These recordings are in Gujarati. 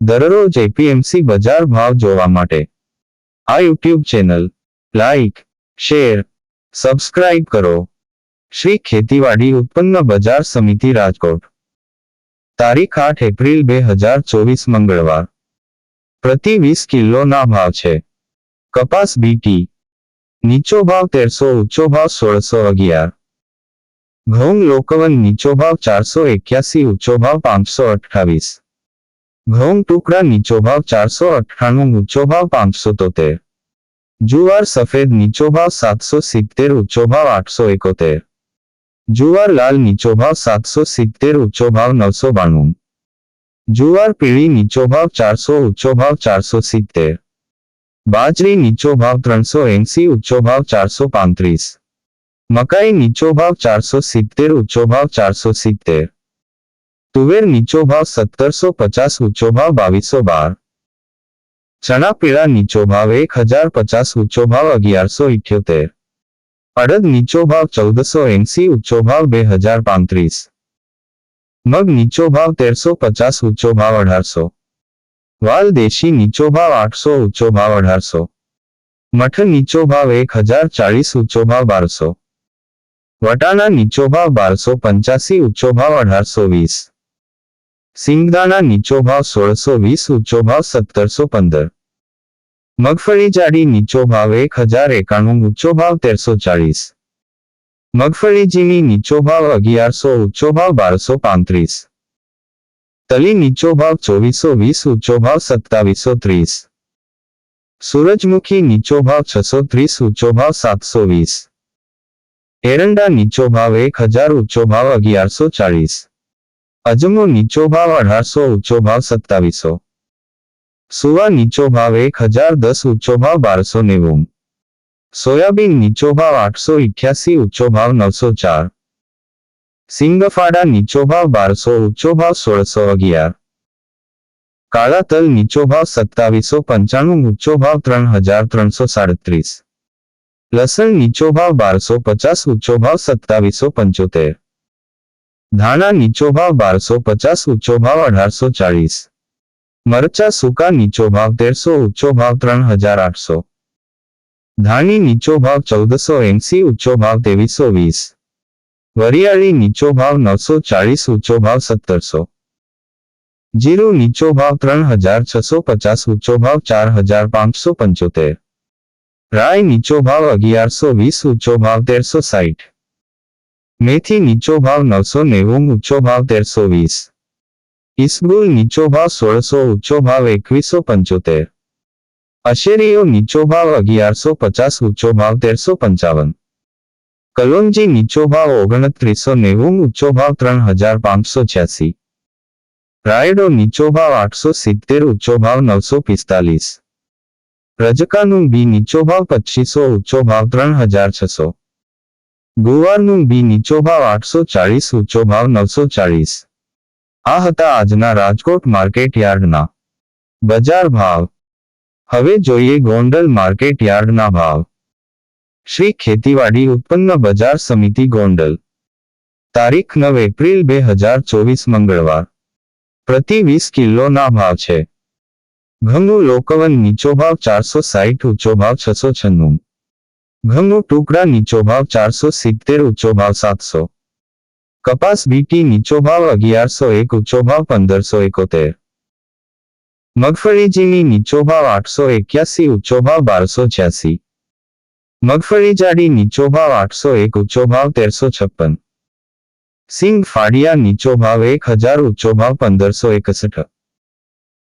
દરરોજ એપીએમસી બજાર ભાવ જોવા માટે. આ YouTube channel like share subscribe કરો. શ્રી ખેતીવાડી ઉત્પન્ન બજાર સમિતિ રાજકોટ. તારીખ આઠ એપ્રિલ બે હજાર ચોવીસ મંગળવાર. પ્રતિ વીસ કિલોના ભાવ છે. કપાસ બીટી નીચો ભાવ તેરસો ઊંચો ભાવ સોળસો અગિયાર. ઘઉં લોકવન નીચો ભાવ ચારસો એક્યાસી ઊંચો ભાવ પાંચસો અઠ્ઠાવીસ. ઘઉં ટુકડા નીચો ભાવ ચારસો અઠ્ઠાણું, ઊંચો ભાવ પાંચસો તોતેર. જુવાર સફેદ નીચો ભાવ સાતસો સિત્તેર, ઊંચો ભાવ આઠસો એકોતેર. જુવાર લાલ નીચો ભાવ સાતસો સિત્તેર, ઊંચો ભાવ નવસો બાણું. જુવાર પીળી નીચો ભાવ ચારસો, ઊંચો ભાવ ચારસો સિત્તેર. બાજરી નીચો ભાવ ત્રણસો એંસી, ઊંચો ભાવ ચારસો પાંત્રીસ. મકાઈ નીચો ભાવ ચારસો સિત્તેર, ઊંચો ભાવ ચારસો સિત્તેર. તુવેર નીચો ભાવ સત્તરસો પચાસ ઊંચો ભાવ બાવીસો બાર ચણા પીળા નીચો ભાવ એક હજાર પચાસ ઊંચો ભાવ અગિયારસો ઇઠ્યોતેર અડદ નીચો ભાવ ચૌદસો એંસી ઊંચો ભાવ બે હજાર પાંત્રીસ મગ નીચો ભાવ તેરસો પચાસ ઊંચો ભાવ અઢારસો વાલ દેશી નીચો ભાવ આઠસો ઊંચો ભાવ અઢારસો મઠ નીચો ભાવ એક હજાર ચાળીસ ઊંચો ભાવ બારસો વટાણા નીચો ભાવ બારસો પંચ્યાસી ઊંચો ભાવ અઢારસો વીસ સિંગદાણા નીચો ભાવ સોળસો વીસ, ઊંચો ભાવ સત્તરસો પંદર. મગફળી જાડી નીચો ભાવ એક હજાર એકાણું, ઊંચો ભાવ તેરસો ચાળીસ. મગફળી ઝીણી નીચો ભાવ અગિયારસો, ઊંચો ભાવ બારસો પાંત્રીસ. તલી નીચો ભાવ ચોવીસો વીસ, ઊંચો ભાવ સત્તાવીસો ત્રીસ. સૂરજમુખી નીચો ભાવ છસો ત્રીસ, ઊંચો ભાવ સાતસો વીસ. એરંડા નીચો ભાવ એક હજાર, ઊંચો ભાવ અગિયારસો ચાળીસ. અજમો નીચો ભાવ અઢારસો ઊંચો ભાવ સત્તાવીસો સુવા નીચો ભાવ એક હજાર દસ ઊંચો ભાવ બારસો નેવું સોયાબીન નીચો ભાવ આઠસો ઇઠ્યાસી ઊંચો ભાવ નવસો ચાર સિંગફાડા નીચો ભાવ બારસો ઊંચો ભાવ સોળસો અગિયાર કાળા તલ નીચો ભાવ સત્તાવીસો પંચાણું ઊંચો ભાવ ત્રણ હજાર ત્રણસો સાડત્રીસ લસણ નીચો ભાવ બારસો પચાસ ઊંચો ભાવ સત્તાવીસો પંચોતેર ધાણા નીચો ભાવ બારસો પચાસ ઊંચો ભાવ અઢારસો ચાળીસ મરચા સૂકા નીચો ભાવ તેરસો ઊંચો ભાવ ત્રણ હજાર આઠસો ધાણી નીચો ભાવ ચૌદસો એંસી ઊંચો ભાવ ત્રેવીસો વીસ વરિયાળી નીચો ભાવ નવસો ચાળીસ ઊંચો ભાવ સત્તરસો જીરું નીચો ભાવ ત્રણ હજાર છસો પચાસ ઊંચો ભાવ ચાર હજાર પાંચસો પંચોતેર રાય નીચો ભાવ અગિયારસો વીસ ઊંચો ભાવ તેરસો સાઠ મેથી નીચો ભાવ નવસો નેવું ઊંચો ભાવ તેરસો વીસ ઇસબુલ નીચો ભાવ સોળસો ઊંચો ભાવ એકવીસો પંચોતેર અશેરીઓ નીચો ભાવ અગિયારસો પચાસ ઊંચો ભાવ તેરસો પંચાવન કલોંજી નીચો ભાવ ઓગણત્રીસો નેવું ઊંચો ભાવ ત્રણ હજાર પાંચસો છ્યાસી રાયડો નીચો ભાવ આઠસો સિત્તેર ઊંચો ભાવ નવસો પિસ્તાલીસ રજકાનું બી નીચો ભાવ પચીસો ઊંચો ભાવ ત્રણ હજાર છસો ગુવારનું બી નીચો ભાવ આઠસો ચાળીસ, ઊંચો ભાવ નવસો ચાળીસ. આ હતા આજના રાજકોટ માર્કેટ યાર્ડના બજાર ભાવ. હવે જોઈએ ગોંડલ માર્કેટ યાર્ડના ભાવ. શ્રી ખેતીવાડી ઉત્પન્ન બજાર સમિતિ ગોંડલ. તારીખ નવ એપ્રિલ બે હજાર ચોવીસ મંગળવાર. પ્રતિ વીસ કિલોના ભાવ છે. ઘઉંનું લોકવન નીચો ભાવ ચારસો સાઠ ઊંચો ભાવ છસો છન્નું. ઘઉંનું ટુકડા નીચો ભાવ ચારસો સિત્તેર ઊંચો ભાવ સાતસો કપાસ બીટી નીચો ભાવ અગિયારસો એક ઊંચો ભાવ પંદરસો એકોતેર મગફળી ઝીણી નીચો ભાવ આઠસો એક્યાસી ઊંચો ભાવ બારસો છ્યાસી મગફળી જાડી નીચો ભાવ આઠસો એક ઊંચો ભાવ તેરસો છપ્પન સિંગ ફાડિયા નીચો ભાવ એક હજાર ઊંચો ભાવ પંદરસો એકસઠ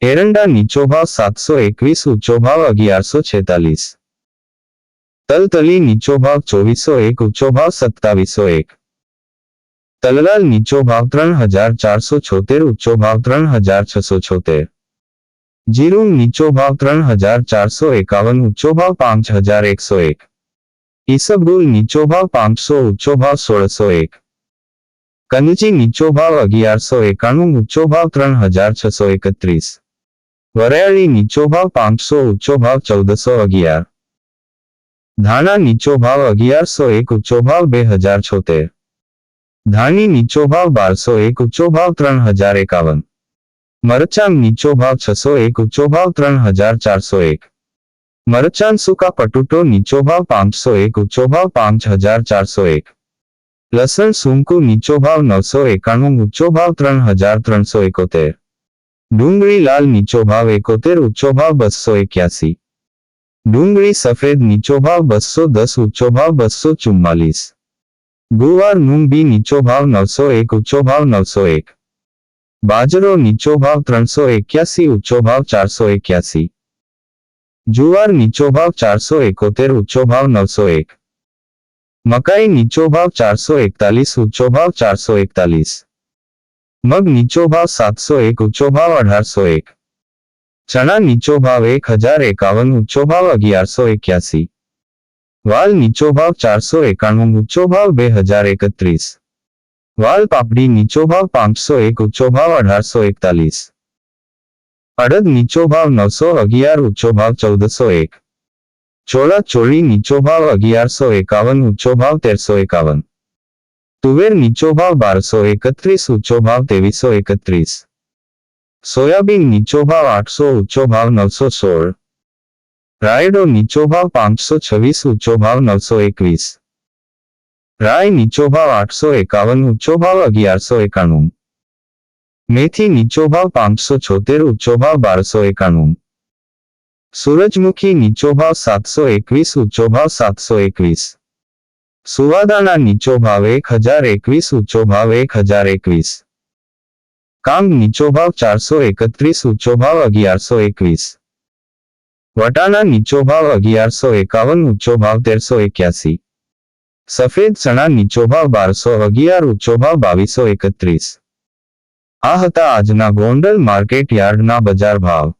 એરંડા નીચો ભાવ સાતસો એકવીસ ઊંચો ભાવ અગિયારસો છેતાલીસ તલતલી નીચો ભાવ ચોવીસો એક ઊંચો ભાવ સત્તાવીસો એક તલલાલ નીચો ભાવ ત્રણ હજાર ચારસો છોતેર ઊંચો ભાવ ત્રણ હજાર છસો છોતેર જીરું નીચો ભાવ ત્રણ હજાર ચારસો એકાવન ઊંચો ભાવ પાંચ હજાર એકસો એક ઈસબગુલ નીચો ભાવ પાંચસો ઊંચો ભાવ સોળસો એક કંદજી નીચો ભાવ અગિયારસો એકાણું ઊંચો ભાવ ત્રણ હજાર છસો એકત્રીસ વરિયાળી નીચો ભાવ પાંચસો ઊંચો ભાવ ચૌદસો અગિયાર ધાણા નીચો ભાવ અગિયારસો એક ઊંચો ભાવ બે હજાર છોતેર ધાણી નીચો ભાવ બારસો એક ઊંચો ભાવ ત્રણ હજાર એકાવન મરચાં નીચો ભાવ છસો એક ઊંચો ભાવ ત્રણ હજાર ચારસો એક મરચાં સૂકા પટુટો નીચો ભાવ પાંચસો એક ઊંચો ભાવ પાંચ હજાર ચારસો એક લસણ સૂંકું નીચો ભાવ નવસો એકાણું ઊંચો ભાવ ત્રણ હજાર ત્રણસો એકોતેર ડુંગળી લાલ નીચો ભાવ એકોતેર ઊંચો ભાવ બસો એક્યાસી ડુંગળી સફેદ નીચો ભાવ બસો દસ, ઊંચો ભાવ બસો ચુમ્માલીસ. ગુવાર મૂંગ નીચો ભાવ નવસો એક, ઊંચો ભાવ નવસો એક. બાજરો નીચો ભાવ ત્રણસો એક્યાસી, ઊંચો ભાવ ચારસો એક્યાસી. જુવાર નીચો ભાવ ચારસો એકોતેર, ઊંચો ભાવ નવસો એક. મકાઈ નીચો ભાવ ચારસો એકતાલીસ, ઊંચો ભાવ ચારસો એકતાલીસ. મગ નીચો ભાવ સાતસો એક, ઊંચો ભાવ અઢારસો એક. ચણા નીચો ભાવ એક હજાર એકાવન, ઊંચો ભાવ અગિયારસો એક્યાસી. વાલ નીચો ભાવ ચારસો એકાણું, ઊંચો ભાવ બે હજાર એકત્રીસ. વાલ પાપડી નીચો ભાવ પાંચસો એક, ઊંચો ભાવ અઢારસો એકતાલીસ. અડદ નીચો ભાવ નવસો અગિયાર, ઊંચો ભાવ ચૌદસો એક. ચોળા ચોળી નીચો ભાવ અગિયારસો એકાવન, ઊંચો ભાવ તેરસો એકાવન. તુવેર નીચો ભાવ બારસો એકત્રીસ, ઊંચો ભાવ ત્રેવીસો એકત્રીસ. સોયાબીન નીચો ભાવ આઠસો ઊંચો ભાવ નવસો સોળ. રાયડો નીચો ભાવ પાંચસો છવ્વીસ ઊંચો ભાવ નવસો એકવીસ. રાય નીચો ભાવ આઠસો એકાવન ઊંચો ભાવ અગિયારસો એકાણું. મેથી નીચો ભાવ પાંચસો છોતેર ઊંચો ભાવ બારસો એકાણું. સૂરજમુખી નીચો ભાવ સાતસો એકવીસ ઊંચો ભાવ સાતસો એકવીસ. સુવાદાના નીચો ભાવ એક હજાર એકવીસ ઊંચો ભાવ એક હજાર એકવીસ. કાંગ નીચો ભાવ ચારસો એકત્રીસ, ઊંચો ભાવ અગિયારસો એકવીસ. વટાણા નીચો ભાવ અગિયારસો એકાવન, ઊંચો ભાવ તેરસો એક્યાસી. સફેદ ચણા નીચો ભાવ બારસો અગિયાર, ઊંચો ભાવ બાવીસો એકત્રીસ. આ હતા આજના ગોંડલ માર્કેટ યાર્ડના બજાર ભાવ.